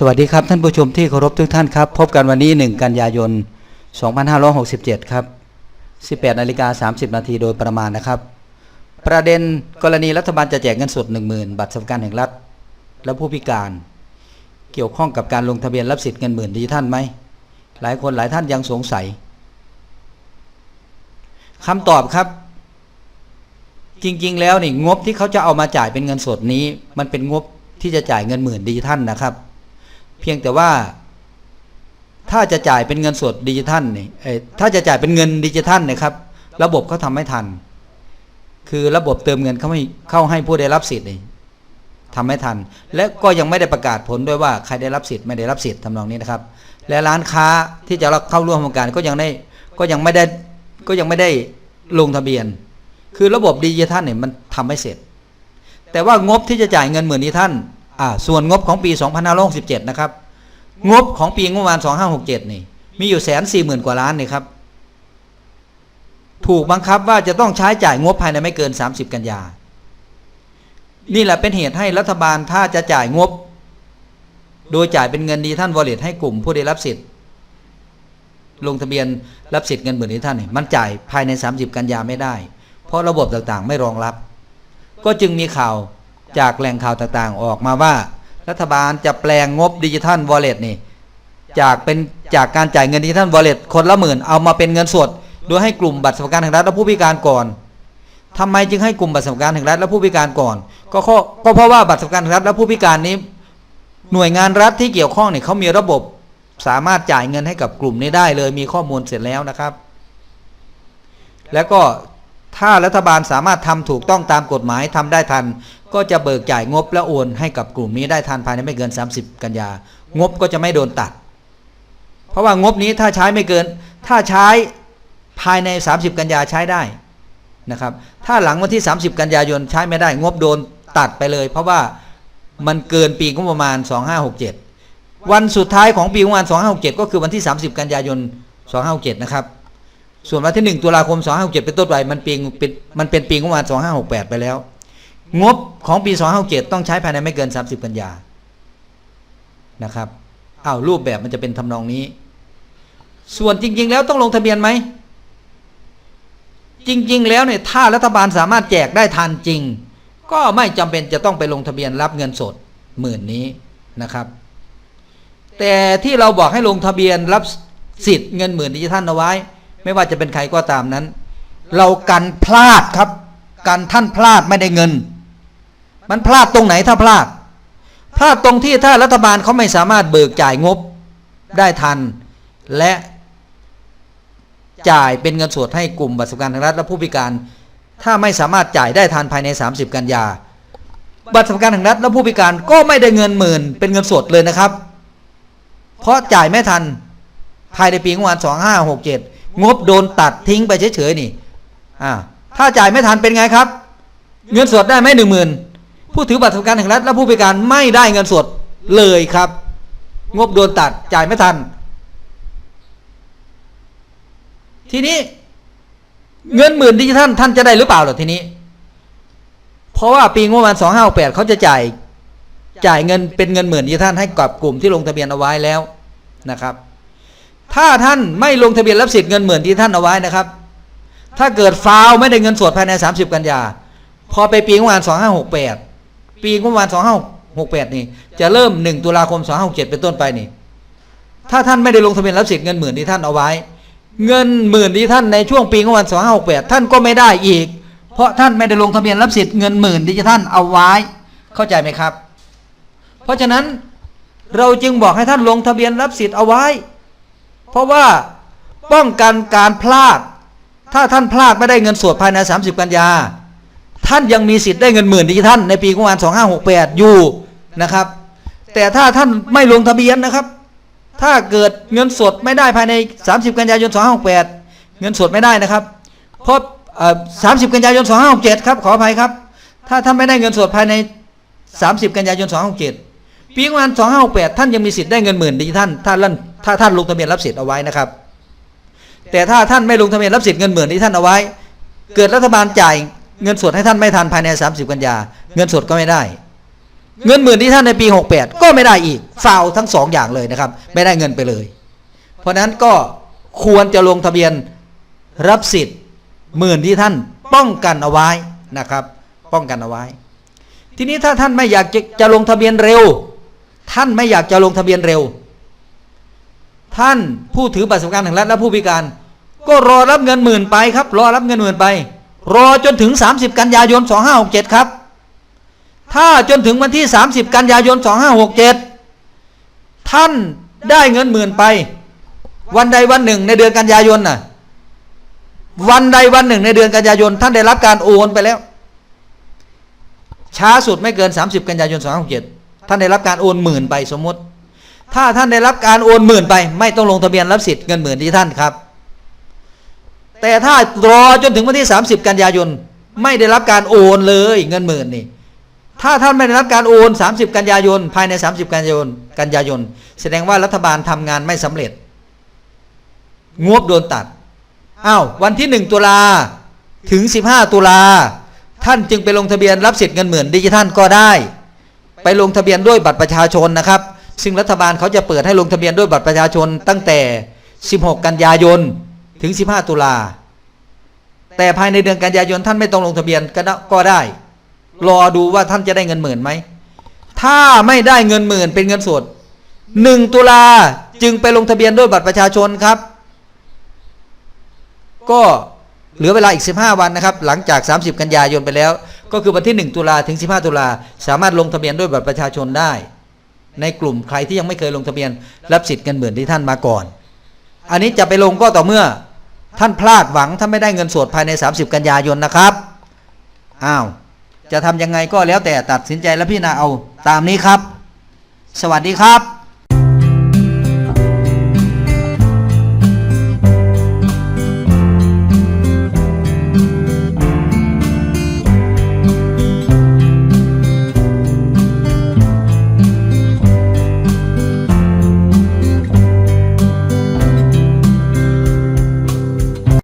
สวัสดีครับท่านผู้ชมที่เคารพทุกท่านครับ พบกันวันนี้ 1 กันยายน 2567 ครับ 18นาฬิกา30 นาทีโดยประมาณนะครับ ประเด็นกรณีรัฐบาลจะแจกเงินสด 10,000 บัตรสวัสดิการแห่งรัฐ และผู้พิการ เกี่ยวข้องกับการลงทะเบียนรับสิทธิ์เงินหมื่นดิจิทัลไหม หลายคนหลายท่านยังสงสัยคำตอบครับ จริงๆ แล้วนี่งบที่เขาจะเอามาจ่ายเป็นเงินสดนี้ มันเป็นงบที่จะจ่ายเงินหมื่นดิจิทัลนะครับ เพียงแต่ว่าถ้าจะจ่ายเป็นเงินสดดิจิทัลนี่เอ่อถ้าจะจ่ายเป็นเงินดิจิทัลนะครับ ระบบเขาทำไม่ทัน คือระบบเติมเงินเขาให้เข้าให้ผู้ได้รับสิทธิ์นี่ทำไม่ทัน และก็ยังไม่ได้ประกาศผลด้วยว่าใครได้รับสิทธิ์ไม่ได้รับสิทธิ์ทำนองนี้นะครับ และร้านค้าที่จะเข้าร่วมโครงการก็ยังได้ก็ยังไม่ได้ก็ยังไม่ได้ลงทะเบียน คือระบบดิจิทัลเนี่ยมันทำไม่เสร็จ แต่ว่างบที่จะจ่ายเงินหมื่นนี้ท่าน อ่าส่วนงบของปี2567นะครับ งบของปีงบประมาณ2567นี่ มีอยู่แสนสี่หมื่นกว่าล้านนี่ครับ ถูกบังคับว่าจะต้องใช้จ่ายงบภายในไม่เกิน 30 กันยา นี่แหละเป็นเหตุให้รัฐบาลถ้าจะจ่ายงบ โดยจ่ายเป็นเงินดีท่านวอลเล็ตให้กลุ่มผู้ได้รับสิทธิ์ ลงทะเบียนรับสิทธิ์เงินหมื่นนี้ท่านนี่มันจ่ายภายใน 30 กันยาไม่ได้ เพราะระบบต่างๆ ไม่รองรับ ก็จึงมีข่าว จากแหล่งข่าวต่างๆ ออกมาว่า รัฐบาลจะแปลงงบดิจิทัลวอลเล็ตนี่จากเป็นจากการจ่ายเงินดิจิทัลวอลเล็ตคนละหมื่นเอามาเป็นเงินสดโดยให้กลุ่มบัตรสวัสดิการแห่งรัฐและผู้พิการก่อนทำไมจึงให้กลุ่มบัตรสวัสดิการแห่งรัฐและผู้พิการก่อน ก็ก็เพราะว่าบัตรสวัสดิการแห่งรัฐและผู้พิการนี้ หน่วยงานรัฐที่เกี่ยวข้องเนี่ยเขามีระบบสามารถจ่ายเงินให้กับกลุ่มนี้ได้เลยมีข้อมูลเสร็จแล้วนะครับ แล้วก็ถ้ารัฐบาลสามารถทำถูกต้องตามกฎหมายทำได้ทัน ก็จะเบิกจ่ายงบและโอนให้กับกลุ่มนี้ได้ทันภายในไม่เกิน 30 กันยางบก็จะไม่โดนตัด เพราะว่างบนี้ถ้าใช้ไม่เกิน ถ้าใช้ภายใน 30 กันยาใช้ได้นะครับ ถ้าหลังวันที่ 30 กันยายนใช้ไม่ได้ งบโดนตัดไปเลย เพราะว่ามันเกินปีงบประมาณ 2567 วันสุดท้ายของปีงบประมาณ 2567 ก็คือวันที่ 30 กันยายน 2567 นะครับ ส่วนวันที่ 1 ตุลาคม 2567 เป็นต้นไปมันปีมันเป็นปีงบประมาณ 2568 ไปแล้ว งบของปี 2567ต้องใช้ภายในไม่เกิน 30 กันยานะครับอ้าวรูปแบบมันจะเป็นทำนองนี้ ส่วนจริง ๆ แล้วต้องลงทะเบียนไหม จริง ๆ แล้วเนี่ยถ้ารัฐบาลสามารถแจกได้ทันจริง ก็ไม่จำเป็นจะต้องไปลงทะเบียนรับเงินสดหมื่นนี้นะครับ แต่ที่เราบอกให้ลงทะเบียนรับสิทธิ์เงินหมื่นดิจิทัลเอาไว้ ไม่ว่าจะเป็นใครก็ตามนั้น เรากันพลาดครับกันท่านพลาดไม่ได้เงิน มันพลาดตรงไหนถ้าพลาด พลาดตรงที่ถ้ารัฐบาลเขาไม่สามารถเบิกจ่ายงบได้ทัน และจ่ายเป็นเงินสดให้กลุ่มบัตรสวัสดิการแห่งรัฐและผู้พิการ ถ้าไม่สามารถจ่ายได้ทันภายใน 30 กันยา บัตรสวัสดิการแห่งรัฐและผู้พิการก็ไม่ได้เงินหมื่นเป็นเงินสดเลยนะครับ เพราะจ่ายไม่ทันภายในปีงบประมาณ2567 งบโดนตัดทิ้งไปเฉยๆนี่ อ่า ถ้าจ่ายไม่ทันเป็นไงครับ เงินสดได้ไหมหนึ่งหมื่น ผู้ถือบัตรสวัสดิการแห่งรัฐและผู้พิการไม่ได้เงินสดเลยครับ งบโดนตัดจ่ายไม่ทัน ทีนี้ เงินหมื่นดิจิทัลท่านจะได้หรือเปล่าหรอทีนี้ เพราะว่าปีงบประมาณ2568เขาจะจ่ายจ่ายเงินเป็นเงินหมื่นดิจิทัลให้กับกลุ่มที่ลงทะเบียนเอาไว้แล้วนะครับ ถ้าท่านไม่ลงทะเบียนรับสิทธิ์เงินหมื่นที่ท่านเอาไว้นะครับ ถ้าเกิดฟาวไม่ได้เงินสดภายใน 30 กันยาพอไปปีงบประมาณ2568ปี ปีงบประมาณ2568 นี่ จะเริ่ม 1 ตุลาคม 2567 เป็นต้นไปนี่ ถ้าท่านไม่ได้ลงทะเบียนรับสิทธิ์เงินหมื่นที่ท่านเอาไว้ เงินหมื่นที่ท่านในช่วงปีงบประมาณ2568 ท่านก็ไม่ได้อีก เพราะท่านไม่ได้ลงทะเบียนรับสิทธิ์เงินหมื่นที่ท่านเอาไว้ เข้าใจไหมครับ เพราะฉะนั้นเราจึงบอกให้ท่านลงทะเบียนรับสิทธิ์เอาไว้ เพราะว่าป้องกันการพลาด ถ้าท่านพลาดไม่ได้เงินสดภายใน 30 กันยา ท่านยังมีสิทธิ์ได้เงินหมื่นดิจิทัลในปีงบประมาณ2568 อยู่นะครับ แต่ถ้าท่านไม่ลงทะเบียนนะครับ ถ้าเกิดเงินสดไม่ได้ภายใน 30 กันยายน 2568 เงินสดไม่ได้นะครับ เพราะ30 กันยายน 2567 ครับ ขออภัยครับ ถ้าท่านไม่ได้เงินสดภายใน 30 กันยายน 2567 ปีงบประมาณ2568 ท่านยังมีสิทธิ์ได้เงินหมื่นดิจิทัลถ้าท่านถ้าท่านลงทะเบียนรับสิทธิ์เอาไว้นะครับ แต่ถ้าท่านไม่ลงทะเบียนรับสิทธิ์เงินหมื่นที่ท่านเอาไว้เกิดรัฐบาลจ่าย เงินสดให้ท่านไม่ทันภายใน 30 กันยา เงินสดก็ไม่ได้ เงินหมื่นที่ท่านในปี 68 ก็ไม่ได้อีกฟาวทั้งสองอย่างเลยนะครับ ไม่ได้เงินไปเลย เพราะฉะนั้นก็ควรจะลงทะเบียนรับสิทธิ์หมื่นที่ท่านป้องกันเอาไว้นะครับ ป้องกันเอาไว้ ทีนี้ถ้าท่านไม่อยากจะจะลงทะเบียนเร็ว ท่านไม่อยากจะลงทะเบียนเร็ว ท่านผู้ถือบัตรสวัสดิการแห่งรัฐและผู้พิการ ก็รอรับเงินหมื่นไปครับ รอรับเงินหมื่นไป รอจนถึง 30 กันยายน 2567 ครับ ถ้าจนถึงวันที่ 30 กันยายน 2567 ท่านได้เงินหมื่นไป วันใดวันหนึ่งในเดือนกันยายนน่ะ วันใดวันหนึ่งในเดือนกันยายน ท่านได้รับการโอนไปแล้ว ช้าสุดไม่เกิน 30 กันยายน 2567 ท่านได้รับการโอนหมื่นไปสมมติ ถ้าท่านได้รับการโอนหมื่นไป ไม่ต้องลงทะเบียนรับสิทธิ์เงินหมื่นที่ท่านครับ แต่ถ้ารอจนถึงวันที่ 30 กันยายน ไม่ได้รับการโอนเลยเงินหมื่นนี่ ถ้าท่านไม่ได้รับการโอน 30 กันยายน ภายใน 30 กันยายน กันยายน แสดงว่ารัฐบาลทำงานไม่สำเร็จ งบโดนตัดอ้าววันที่ 1 ตุลาถึง 15 ตุลาท่านจึงไปลงทะเบียนรับสิทธิ์เงินหมื่นดิจิทัลก็ได้ ไปลงทะเบียนด้วยบัตรประชาชนนะครับ ซึ่งรัฐบาลเขาจะเปิดให้ลงทะเบียนด้วยบัตรประชาชนตั้งแต่ 16 กันยายน ถึง 15 ตุลา แต่ภายในเดือนกันยายนท่านไม่ต้องลงทะเบียนก็ได้ก็ได้ รอดูว่าท่านจะได้เงินหมื่นไหม ถ้าไม่ได้เงินหมื่นเป็นเงินสด1ตุลาจึงไปลงทะเบียนด้วยบัตรประชาชนครับ ก็เหลือเวลาอีก 15 วันนะครับ หลังจาก 30 กันยายนไปแล้ว ก็คือวันที่ 1 ตุลาถึง 15 ตุลาสามารถลงทะเบียนด้วยบัตรประชาชนได้ ในกลุ่มใครที่ยังไม่เคยลงทะเบียน รับสิทธิ์เงินหมื่นที่ท่านมาก่อน อันนี้จะไปลงก็ต่อเมื่อ ท่านพลาดหวังถ้าไม่ได้เงินสดภายใน 30 กันยายนนะครับอ้าวจะทำยังไงก็แล้วแต่ตัดสินใจและพี่นาเอาตามนี้ครับ สวัสดีครับ